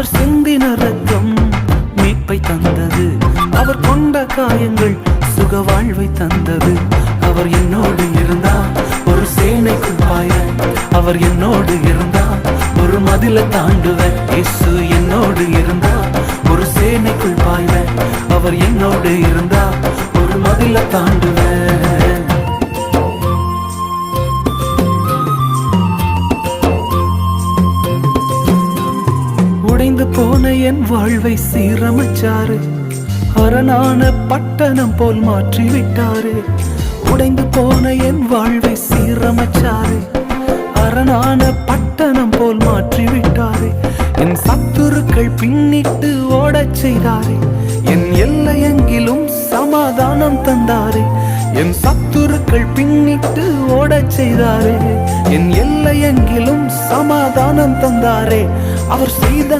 அவர் சிந்தின ரத்தம் மீட்பை தந்தது. அவர் கொண்ட காயங்கள் சுக வாழ்வை தந்தது. அவர் என்னோடு இருந்தா ஒரு சேனைக்குள் பாய. அவர் என்னோடு இருந்தா ஒரு மதில தாண்டுவ. இயேசு என்னோடு இருந்தா ஒரு சேனைக்குள் பாய்வேன் அவர் என்னோடு இருந்தா ஒரு மதில தாண்டுவேன் உடைந்து போன என் வாழ்வை சீரமைச்சாரு. அரணான பட்டணம் போல் மாற்றி விட்டாரு உடைந்து போன என் வாழ்வை சீரமைச்சாரு. அரணான பட்டணம் போல் மாற்றி விட்டாரு என் சத்துருக்கள் பின்னிட்டு ஓடச் செய்தாரே. என் எல்லையெங்கிலும் சமாதானம் தந்தாரே. என் சத்துருக்கள் பின்னிட்டு ஓடச் செய்தாரே. என் எல்லையெங்கிலும் சமாதானம் தந்தாரே. அவர் செய்த